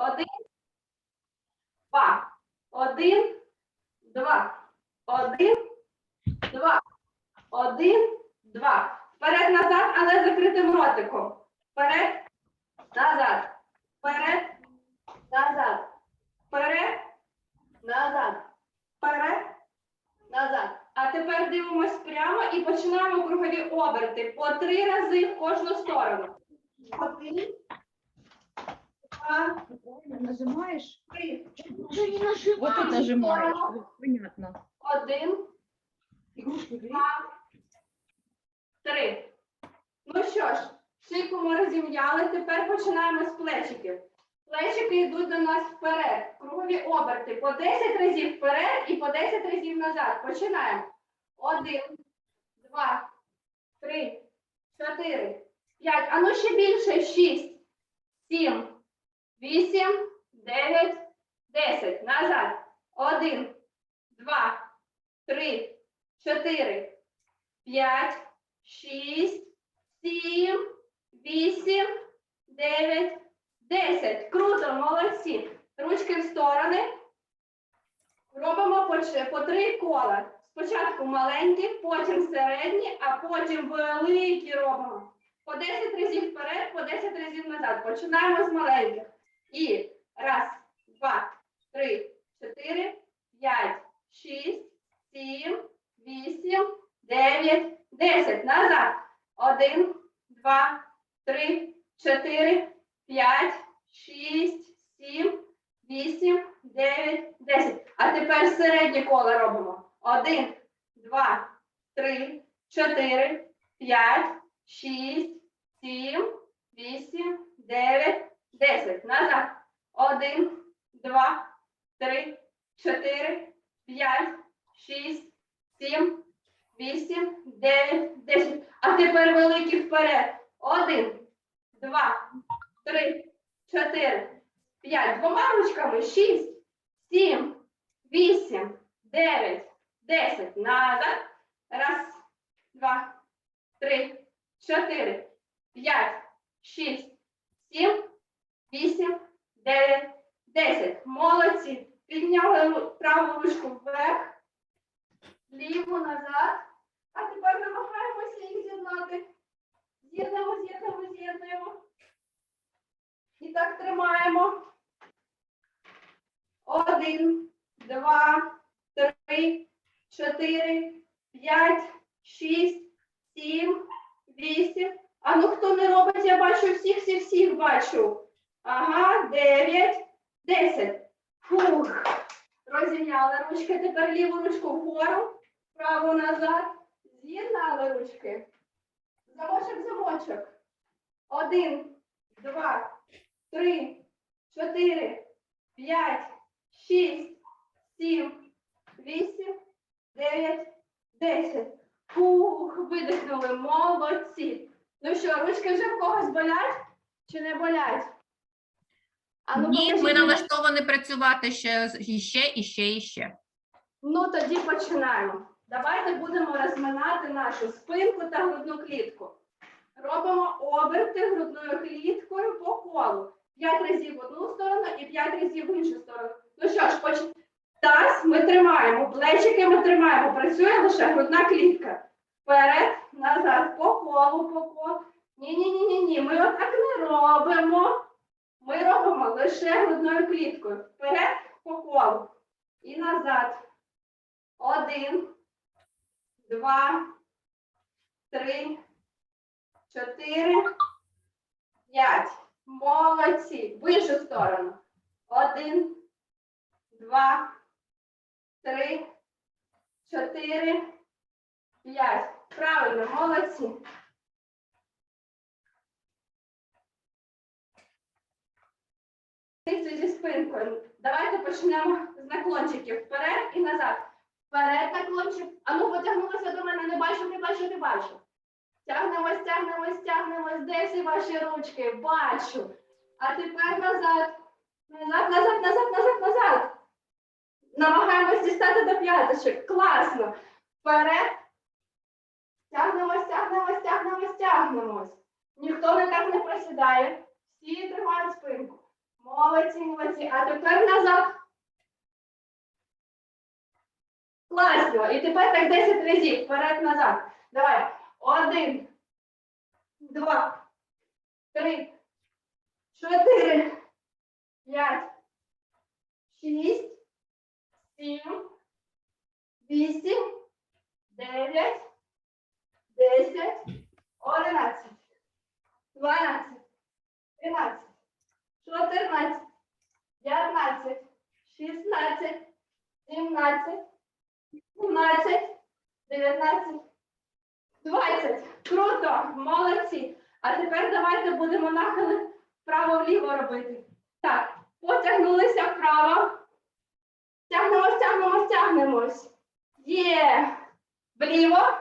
Один, два. Один, два. Один, два. Один, два. Вперед, назад, але закритим ротиком. Вперед, назад. Вперед, назад. Вперед, назад. Вперед, назад. А тепер дивимось прямо і починаємо кругові оберти по три рази в кожну сторону. Один, два, Нажимаешь? Уже не нажимаешь. Вот тут нажимаешь. Вот, Понятно. Один, два, три. Ну що ж, шийку ми розім'яли, тепер починаємо з плечиків. Плечики йдуть до нас вперед. Кругові оберти по 10 разів вперед і по 10 разів назад. Починаємо. Один, два, три, чотири, п'ять. А ну ще більше. Шість, сім, вісім, дев'ять, десять. Назад. Один, два, три, чотири, п'ять, шість, сім, вісім, дев'ять, десять. Круто, молодці. Ручки в сторони. Робимо по три кола. Спочатку маленькі, потім середні, а потім великі робимо. По 10 разів вперед, по 10 разів назад. Починаємо з маленьких. І раз, 3, 4, 5, 6, 7, 8, 9, 10. А тепер великий вперед. 1, 2, 3, 4, 5. Двома ручками. 6, 7, 8, 9, 10. Назад. Раз, два, три, чотири, п'ять, шість, сім, вісім, дев'ять, десять. Молодці. Підняли праву ручку вверх, ліву назад. А тепер намагаємося їх з'єднати. З'єднуємо, з'єднуємо, з'єднуємо. І так тримаємо. Один, два, три, чотири, п'ять, шість, сім, вісім. А ну хто не робить, я бачу всіх, всіх, всіх бачу. Ага, дев'ять, десять. Фух. Розім'яли ручки. Тепер ліву ручку вгору, праву назад. З'єднали ручки. Замочок, замочок. Один, два, три, чотири, п'ять, шість, сім, вісім, дев'ять, десять. Фух, видихнули. Молодці. Ну що, ручки вже в когось болять чи не болять? А ну, Ні, ми налаштовані працювати ще з- іще, іще, іще. Ну, тоді починаємо. Давайте будемо розминати нашу спинку та грудну клітку. Робимо оберти грудною кліткою по колу. П'ять разів в одну сторону і п'ять разів в іншу сторону. Ну що ж, поч... таз ми тримаємо, плечики ми тримаємо. Працює лише грудна клітка. Вперед, назад, по колу, по колу. Ні, ні, ні, ні, ні. Ми отак не робимо. Ми робимо лише грудною кліткою. Вперед, по колу. І назад. Один, два, три, чотири, п'ять. Молодці. В іншу сторону. Один, два, три, чотири, п'ять. Правильно, молодці. Зі спинкою. Давайте почнемо з наклончиків. Вперед і назад. Вперед наклончик. А ну потягнулися до мене, не бачу, не бачу, не бачу. Тягнемось, тягнемось, тягнемось. Де всі ваші ручки? Бачу. А тепер назад. Назад, назад, назад, назад, назад. Намагаємось дістати до п'яточок. Класно. Вперед. Тягнемось, тягнемось, тягнемось, тягнемось. Ніхто не так не присідає. Всі тримають спинку. Молодці. Молодці. А тепер назад. Класно. І тепер так 10 разів. Вперед назад. Давай. Один. Два. Три. Чотири. П'ять. Шість. Сім. Вісім. Дев'ять. Десять. Одинадцять. Дванадцять. Тринадцять. Чотирнадцять. П'ятнадцять. Шістнадцять. Сімнадцять. 17, 19, 20. Круто, молодці. А тепер давайте будемо нахили вправо-вліво робити. Так, потягнулися вправо. Стягнемо, стягнемо, стягнемось. Є. Вліво.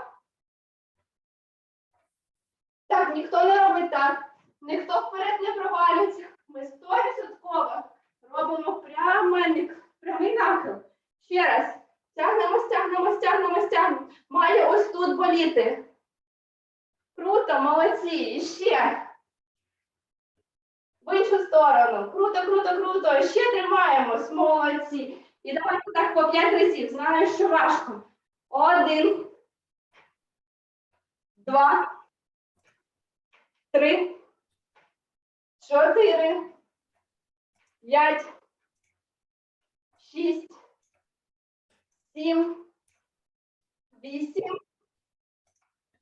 Так, ніхто не робить так. Ніхто вперед не провалюється. Ми 100% робимо прямий, прямий нахил. Ще раз. Стягнемо, стягнемо, стягнемо, стягнемо. Має ось тут боліти. Круто, молодці. І ще. В іншу сторону. Круто, круто, круто. І Ще тримаємось. Молодці. І давайте так по п'ять разів. Знаю, що важко. Один. Два. Три. Чотири. П'ять. Шість сім, вісім,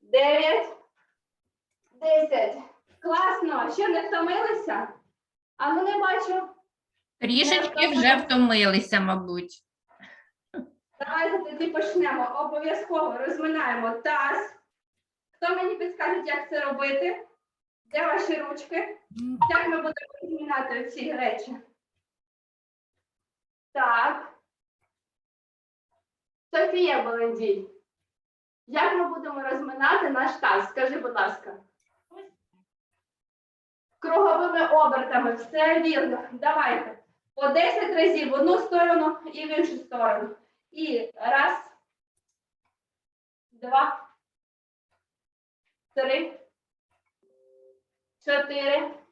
дев'ять, десять. Класно, ще не втомилися? А ну не бачу. Трішечки вже втомилися, мабуть. Давайте тоді почнемо. Обов'язково розминаємо таз. Хто мені підскаже, як це робити? Де ваші ручки? Як ми будемо розмінати ці речі? Так. Софія Баландій. Як ми будемо розминати наш таз? Скажи, будь ласка. Круговими обертами. Все вірно. Давайте. По 10 разів в одну сторону і в іншу сторону. І раз, два, три, чотири,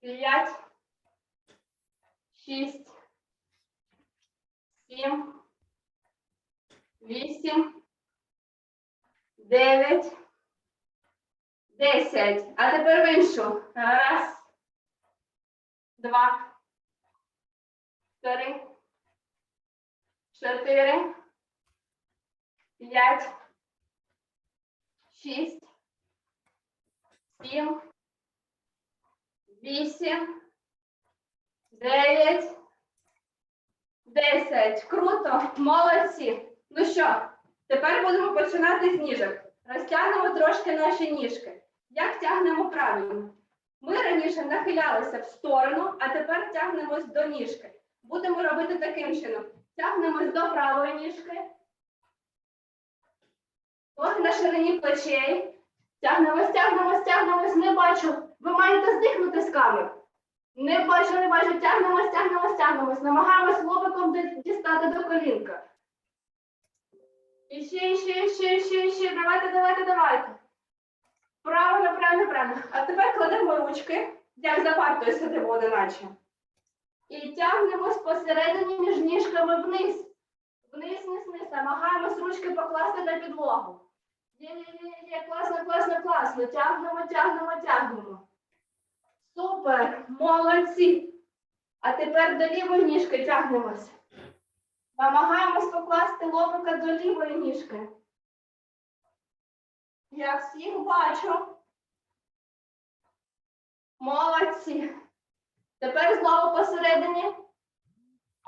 п'ять, шість, сім, вісім, дев'ять, десять. А тепер в іншу. Раз, два, три, чотири, п'ять, шість, сім, вісім, дев'ять, десять. Круто, молодці. Ну що, тепер будемо починати з ніжок. Розтягнемо трошки наші ніжки. Як тягнемо правильно? Ми раніше нахилялися в сторону, а тепер тягнемось до ніжки. Будемо робити таким чином. Тягнемось до правої ніжки. Ноги на ширині плечей. Тягнемось, тягнемось, тягнемось, не бачу. Ви маєте зникнути з камер. Не бачу, не бачу. Тягнемось, тягнемось, тягнемось. Намагаємось лобиком дістати до колінка. І ще, і ще, і ще, і ще, і ще. Давайте, давайте, давайте. Правильно, правильно, правильно. А тепер кладемо ручки, як за партою сидимо одиначе. І тягнемось посередині між ніжками вниз. Вниз, вниз, вниз. Намагаємось ручки покласти на підлогу. Є, є, є, класно, класно, класно. Тягнемо, тягнемо, тягнемо. Супер, молодці. А тепер до лівої ніжки тягнемось. Намагаємось покласти лобика до лівої ніжки. Я всіх бачу. Молодці. Тепер знову посередині.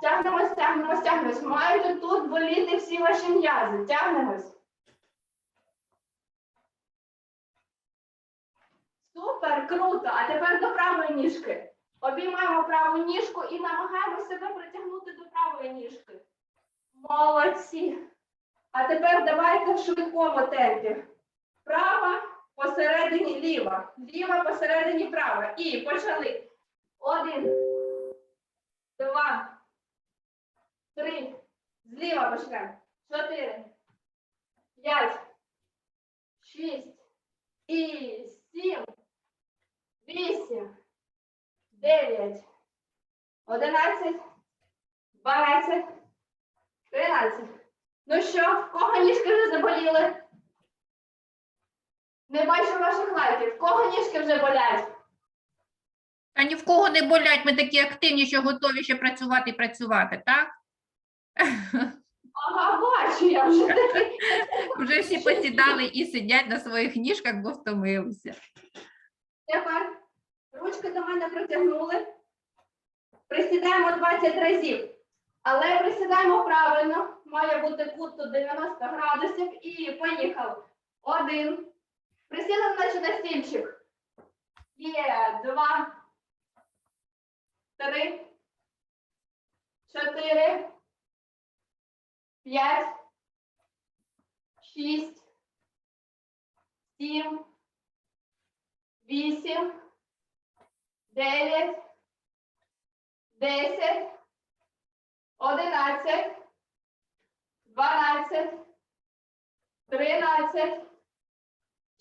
Тягнемось, тягнемось, тягнемось. Мають тут боліти всі ваші м'язи. Тягнемось. Супер, круто. А тепер до правої ніжки. Обіймаємо праву ніжку і намагаємося себе притягнути до правої ніжки. Молодці. А тепер давайте в швидкому темпі. Права посередині ліва. Ліва посередині права. І почали. Один, два, три. Зліва почнемо. Чотири, п'ять, шість і сім, вісім, дев'ять, одинадцять, дванадцять, тринадцять. Ну що, в кого ніжки вже заболіли? Не бачу ваших лайків. В кого ніжки вже болять? Та ні в кого не болять, ми такі активні, що готові ще працювати і працювати, так? Ага, бачу, я вже такий. Вже всі посідали і сидять на своїх ніжках, бо втомилися. Тепер ручки до мене протягнули. Присідаємо 20 разів. Але присідаємо правильно. Має бути кут тут 90 градусів. І поїхав. Один. Присіли наче на стільчик. Є два. Три. Чотири. П'ять. Шість. Сім вісім, дев'ять, десять, одинадцять, дванадцять, тринадцять,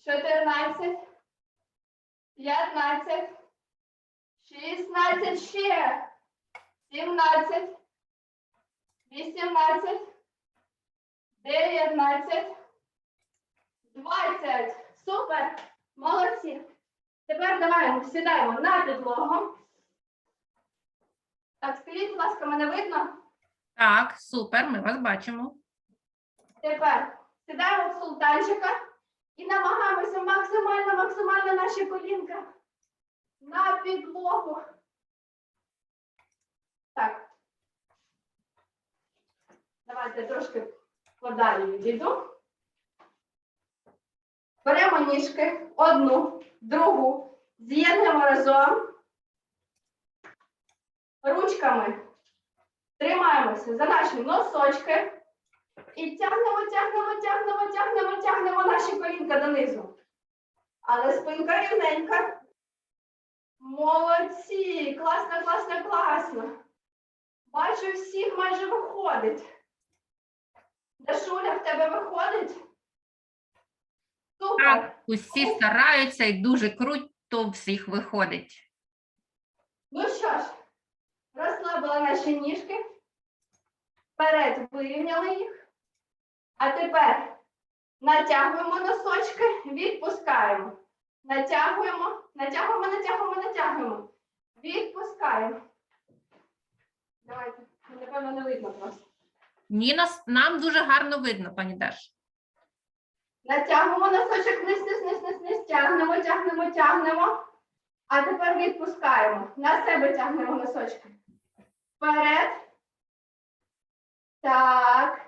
чотирнадцять, п'ятнадцять, шістнадцять ще, сімнадцять, вісімнадцять, дев'ятнадцять, двадцять. Супер! Молодці! Тепер давай сідаємо на підлогу. Так, скажіть, будь ласка, мене видно? Так, супер, ми вас бачимо. Тепер сідаємо в султанчика і намагаємося максимально, максимально наші колінка на підлогу. Так. Давайте трошки подалі відійду. Беремо ніжки, одну, другу, з'єднуємо разом. Ручками тримаємося за наші носочки. І тягнемо, тягнемо, тягнемо, тягнемо, тягнемо наші колінка донизу. Але спинка рівненька. Молодці! Класно, класно, класно. Бачу, всіх майже виходить. Дашуля, в тебе виходить? Так, усі стараються і дуже круто всіх виходить. Ну що ж, розслабили наші ніжки. Вперед вирівняли їх. А тепер натягуємо носочки, відпускаємо. Натягуємо, натягуємо, натягуємо, натягуємо. Відпускаємо. Давайте, напевно, не видно просто. Ні, нас, нам дуже гарно видно, пані Даш. Натягуємо носочок вниз, вниз, вниз, вниз, вниз, тягнемо, тягнемо, тягнемо. А тепер відпускаємо. На себе тягнемо носочки. Вперед. Так.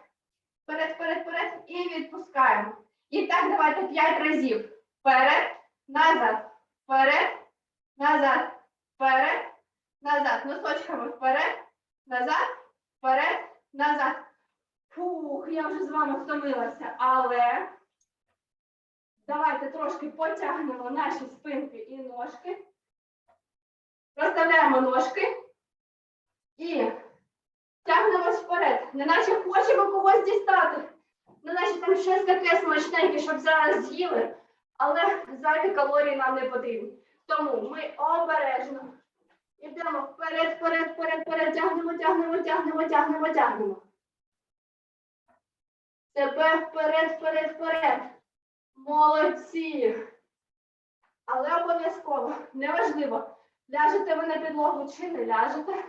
Вперед, вперед, вперед. І відпускаємо. І так давайте 5 разів. Вперед, назад, вперед, назад, вперед, назад. Носочками вперед, назад, вперед, назад. Фух, я вже з вами втомилася, але давайте трошки потягнемо наші спинки і ножки. Розставляємо ножки і тягнемось вперед. Неначе хочемо когось дістати. Неначе там щось таке смачненьке, щоб зараз з'їли, але зайві калорії нам не потрібні. Тому ми обережно йдемо вперед, вперед, вперед, вперед, тягнемо, тягнемо, тягнемо, тягнемо, тягнемо. Себе вперед, вперед, вперед. Молодці. Але обов'язково, неважливо, ляжете ви на підлогу чи не ляжете.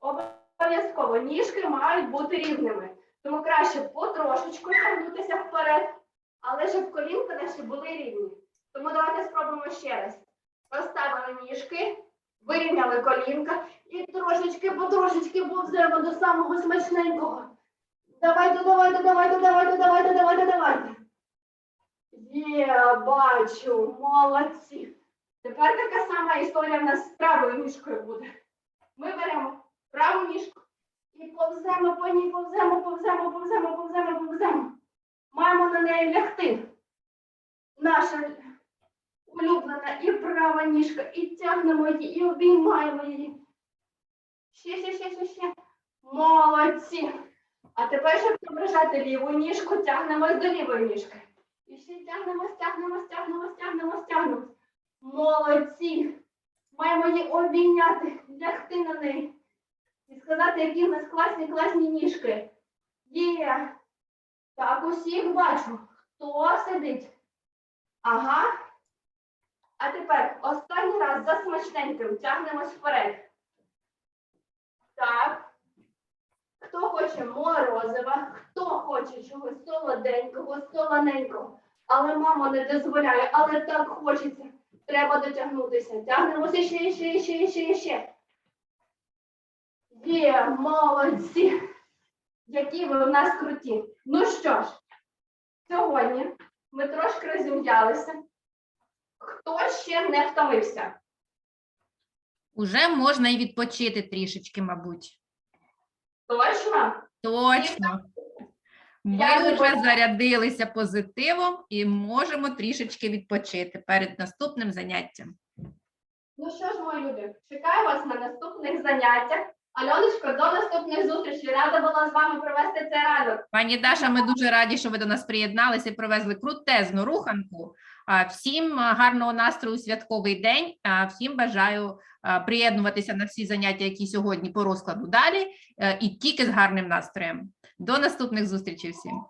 Обов'язково ніжки мають бути рівними. Тому краще потрошечку тягнутися вперед, але щоб колінка наші були рівні. Тому давайте спробуємо ще раз. Розставили ніжки, вирівняли колінка і трошечки, потрошечки повземо до самого смачненького. Давайте, давайте, давайте, давайте, давайте, давайте, давайте. Є, бачу, молодці. Тепер така сама історія в нас з правою ніжкою буде. Ми беремо праву ніжку і повземо по ній, повземо, повземо, повземо, повземо, повземо. Маємо на неї лягти. Наша улюблена і права ніжка, і тягнемо її, і обіймаємо її. Ще, ще, ще, ще, ще. Молодці. А тепер, щоб зображати ліву ніжку, тягнемось до лівої ніжки. І ще тягнемо, тягнемо, тягнемо, тягнемо, тягнемо. Молодці. Маємо її обійняти, лягти на неї і сказати, які в нас класні, класні ніжки. Є. Так, усіх бачу. Хто сидить? Ага. А тепер останній раз за смачненьким тягнемось вперед. Так. Хто хоче морозива, хто чогось солоденького, солоненького. Але мама не дозволяє, але так хочеться. Треба дотягнутися. Тягнемося ще, ще, ще, ще, ще. Є, молодці. Які ви в нас круті. Ну що ж, сьогодні ми трошки розім'ялися. Хто ще не втомився? Уже можна і відпочити трішечки, мабуть. Точно? Точно. Ми Я вже зарядилися позитивом і можемо трішечки відпочити перед наступним заняттям. Ну що ж, мої любі, чекаю вас на наступних заняттях. Альоночко, до наступних зустрічей. Рада була з вами провести цей ранок. Пані Даша, ми дуже раді, що ви до нас приєдналися і привезли крутезну руханку. Всім гарного настрою святковий день. Всім бажаю приєднуватися на всі заняття, які сьогодні по розкладу далі, е, і тільки з гарним настроєм. До наступних зустрічей всім.